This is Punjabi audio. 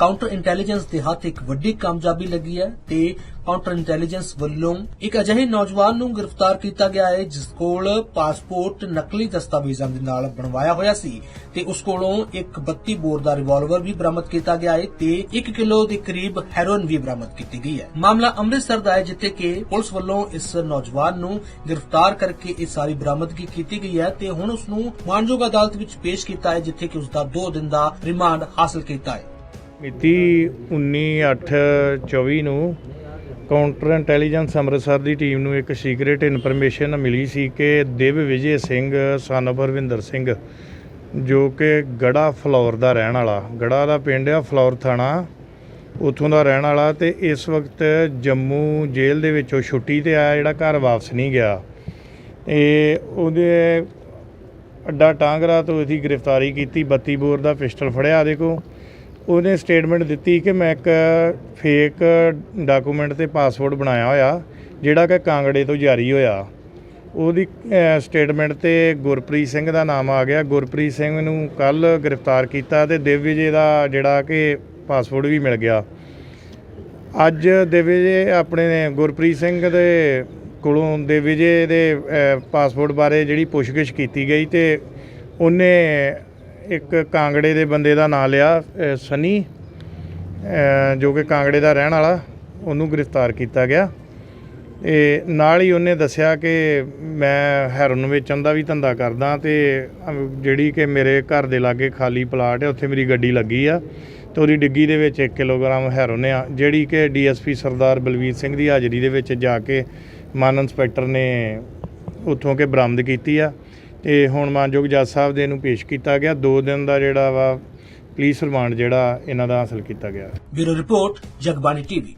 ਕਾਊਂਟਰ ਇੰਟੈਲੀਜੈਂਸ ਦੇ ਹੱਥ ਇੱਕ ਵੱਡੀ ਕਾਮਯਾਬੀ ਲੱਗੀ ਹੈ ਤੇ ਕਾਊਂਟਰ ਇੰਟੈਲੀਜੈਂਸ ਵੱਲੋਂ ਇੱਕ ਅਜਿਹੇ ਨੌਜਵਾਨ ਨੂੰ ਗ੍ਰਿਫਤਾਰ ਕੀਤਾ ਗਿਆ ਹੈ, ਜਿਸ ਕੋਲ ਪਾਸਪੋਰਟ, ਨਕਲੀ ਦਸਤਾਵੇਜ਼ਾਂ ਦੇ ਨਾਲ ਬਣਵਾਇਆ ਹੋਇਆ ਸੀ ਤੇ ਉਸ ਕੋਲੋਂ ਇੱਕ 32 ਬੋਰ ਦਾ ਰਿਵਾਲਵਰ ਵੀ ਬਰਾਮਦ ਕੀਤਾ ਗਿਆ ਹੈ ਤੇ 1 ਕਿਲੋ ਦੇ ਕਰੀਬ ਹੈਰੋਇਨ ਵੀ ਬਰਾਮਦ ਕੀਤੀ ਗਈ ਹੈ। ਮਾਮਲਾ ਅੰਮ੍ਰਿਤਸਰ ਦਾ ਹੈ, ਜਿੱਥੇ ਕਿ ਪੁਲਿਸ ਵੱਲੋਂ ਇਸ ਨੌਜਵਾਨ ਨੂੰ ਗ੍ਰਿਫਤਾਰ ਕਰਕੇ ਇਹ ਸਾਰੀ ਬਰਾਮਦਗੀ ਕੀਤੀ ਗਈ ਹੈ ਤੇ ਹੁਣ ਉਸ ਨੂੰ ਮਾਨਯੋਗ ਅਦਾਲਤ ਵਿੱਚ ਪੇਸ਼ ਕੀਤਾ ਹੈ, ਜਿੱਥੇ ਕਿ ਉਸ ਦਾ 2 ਦਿਨ ਦਾ ਰਿਮਾਂਡ ਹਾਸਲ ਕੀਤਾ ਹੈ। ਮਿਤੀ 19/8/24 ਨੂੰ ਕਾਊਂਟਰ ਇੰਟੈਲੀਜੈਂਸ ਅੰਮ੍ਰਿਤਸਰ ਦੀ ਟੀਮ ਨੂੰ ਇੱਕ ਸੀਕ੍ਰੀਟ ਇਨਫੋਰਮੇਸ਼ਨ ਮਿਲੀ ਸੀ ਕਿ ਦਿਵ ਵਿਜੇ ਸਿੰਘ ਸਨ ਪਰਵਿੰਦਰ ਸਿੰਘ, ਜੋ ਕਿ ਗੜਾ ਫਲੌਰ ਦਾ ਰਹਿਣ ਵਾਲਾ ਗੜਾ ਦਾ ਪਿੰਡ ਆ ਫਲੌਰ ਥਾਣਾ, ਉੱਥੋਂ ਦਾ ਰਹਿਣ ਵਾਲਾ ਤੇ ਇਸ ਵਕਤ ਜੰਮੂ ਜੇਲ੍ਹ ਦੇ ਵਿੱਚੋਂ ਛੁੱਟੀ ਤੇ ਆਇਆ, ਜਿਹੜਾ ਘਰ ਵਾਪਸ ਨਹੀਂ ਗਿਆ। ਇਹ ਉਹਦੇ ਅੱਡਾ ਟਾਂਗਰਾ ਤੋਂ ਇਹਦੀ ਗ੍ਰਿਫਤਾਰੀ ਕੀਤੀ 32 ਬੋਰ ਦਾ ਪਿਸਟਲ ਫੜਿਆ ਦੇਖੋ ਉਹਨੇ ਸਟੇਟਮੈਂਟ ਦਿੱਤੀ ਕਿ ਮੈਂ ਇੱਕ ਫੇਕ ਡਾਕੂਮੈਂਟ ਤੇ ਪਾਸਪੋਰਟ ਬਣਾਇਆ ਹੋਇਆ, ਜਿਹੜਾ ਕਿ ਕਾਂਗੜੇ ਤੋਂ ਜਾਰੀ ਹੋਇਆ। ਉਹਦੀ ਸਟੇਟਮੈਂਟ ਤੇ ਗੁਰਪ੍ਰੀਤ ਸਿੰਘ ਦਾ ਨਾਮ ਆ ਗਿਆ। ਗੁਰਪ੍ਰੀਤ ਸਿੰਘ ਨੂੰ ਕੱਲ ਗ੍ਰਿਫਤਾਰ ਕੀਤਾ ਤੇ ਦਿਵਯਜੇ ਦਾ ਜਿਹੜਾ ਕਿ ਪਾਸਪੋਰਟ ਵੀ ਮਿਲ ਗਿਆ। ਅੱਜ ਦਿਵਯਜੇ ਆਪਣੇ ਗੁਰਪ੍ਰੀਤ ਸਿੰਘ ਦੇ ਕੋਲੋਂ ਦਿਵਯਜੇ ਦੇ ਪਾਸਪੋਰਟ ਬਾਰੇ ਜਿਹੜੀ ਪੁੱਛਗਿੱਛ ਕੀਤੀ ਗਈ ਤੇ ਉਹਨੇ ਇੱਕ ਕਾਂਗੜੇ ਦੇ ਬੰਦੇ ਦਾ ਨਾਂ ਲਿਆ ਅ, ਸਨੀ ਜੋ ਕਿ ਕਾਂਗੜੇ ਦਾ ਰਹਿਣ ਵਾਲਾ ਉਹਨੂੰ ਗ੍ਰਿਫਤਾਰ ਕੀਤਾ ਗਿਆ। ਤੇ ਨਾਲ ਹੀ ਉਹਨੇ ਦੱਸਿਆ ਕਿ ਮੈਂ ਹੈਰੋਨ ਵੇਚਣ ਦਾ ਵੀ ਧੰਦਾ ਕਰਦਾ ਤੇ ਜਿਹੜੀ ਕਿ ਮੇਰੇ ਘਰ ਦੇ ਲਾਗੇ ਖਾਲੀ ਪਲਾਟ ਹੈ ਉੱਥੇ ਮੇਰੀ ਗੱਡੀ ਲੱਗੀ ਆ ਤੇ ਉਹਦੀ ਡਿੱਗੀ ਦੇ ਵਿੱਚ 1 ਕਿਲੋਗ੍ਰਾਮ ਹੈਰੋਨ ਆ ਜਿਹੜੀ ਕਿ ਡੀਐਸਪੀ ਸਰਦਾਰ ਬਲਵੀਰ ਸਿੰਘ ਦੀ ਹਾਜ਼ਰੀ ਦੇ ਵਿੱਚ ਜਾ ਕੇ ਮਾਨ ਇੰਸਪੈਕਟਰ ਨੇ ਉੱਥੋਂ ਕੇ ਬਰਾਮਦ ਕੀਤੀ ਆ। ਤੇ ਹੁਣ ਮਾਨਯੋਗ ਜੱਜ ਸਾਹਿਬ ਦੇ ਨੂੰ ਪੇਸ਼ ਕੀਤਾ ਗਿਆ। 2 ਦਿਨ ਦਾ ਜਿਹੜਾ ਵਾ ਪੁਲਿਸ ਰਿਮਾਂਡ ਜਿਹੜਾ ਇਹਨਾਂ ਦਾ ਹਾਸਲ ਕੀਤਾ ਗਿਆ। Bureau report, Jagbani TV.